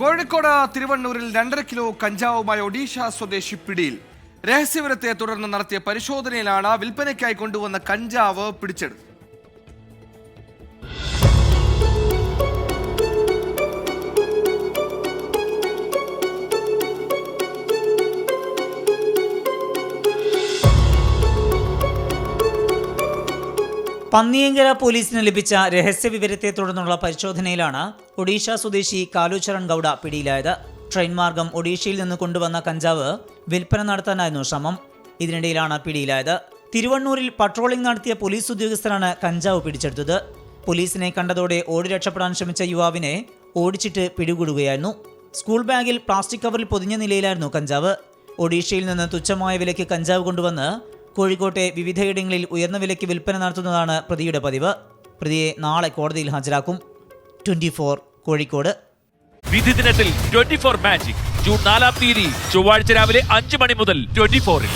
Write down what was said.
കോഴിക്കോട് തിരുവണ്ണൂരിൽ രണ്ടര കിലോ കഞ്ചാവുമായി ഒഡീഷ സ്വദേശി പിടിയിൽ. രഹസ്യവിവരത്തെ തുടർന്ന് നടത്തിയ പരിശോധനയിലാണ് വിൽപ്പനയ്ക്കായി കൊണ്ടുവന്ന കഞ്ചാവ് പിടിച്ചെടുത്തത്. പന്നിയങ്കര പോലീസിന് ലഭിച്ച രഹസ്യ വിവരത്തെ തുടർന്നുള്ള പരിശോധനയിലാണ് ഒഡീഷ സ്വദേശി കാലുചരൺ ഗൌഡ പിടിയിലായത്. ട്രെയിൻ മാർഗം ഒഡീഷയിൽ നിന്ന് കൊണ്ടുവന്ന കഞ്ചാവ് വിൽപ്പന നടത്താനായിരുന്നു ശ്രമം. ഇതിനിടയിലാണ് പിടിയിലായത്. തിരുവണ്ണൂരിൽ പട്രോളിംഗ് നടത്തിയ പോലീസ് ഉദ്യോഗസ്ഥരാണ് കഞ്ചാവ് പിടിച്ചെടുത്തത്. പോലീസിനെ കണ്ടതോടെ ഓടി രക്ഷപ്പെടാൻ ശ്രമിച്ച യുവാവിനെ ഓടിച്ചിട്ട് പിടികൂടുകയായിരുന്നു. സ്കൂൾ ബാഗിൽ പ്ലാസ്റ്റിക് കവറിൽ പൊതിഞ്ഞ നിലയിലായിരുന്നു കഞ്ചാവ്. ഒഡീഷയിൽ നിന്ന് തുച്ഛമായ വിലയ്ക്ക് കഞ്ചാവ് കൊണ്ടുവന്ന് കോഴിക്കോട്ടെ വിവിധയിടങ്ങളിൽ ഉയർന്ന വിലയ്ക്ക് വിൽപ്പന നടത്തുന്നതാണ് പ്രതിയുടെ പതിവ്. പ്രതിയെ നാളെ കോടതിയിൽ ഹാജരാക്കും. Twenty four Kozhikode. വിധി ദിനത്തിൽ ട്വന്റി ഫോർ മാജിക്. ജൂൺ നാലാം തീയതി ചൊവ്വാഴ്ച രാവിലെ അഞ്ച് മണി മുതൽ ട്വന്റി ഫോറിൽ.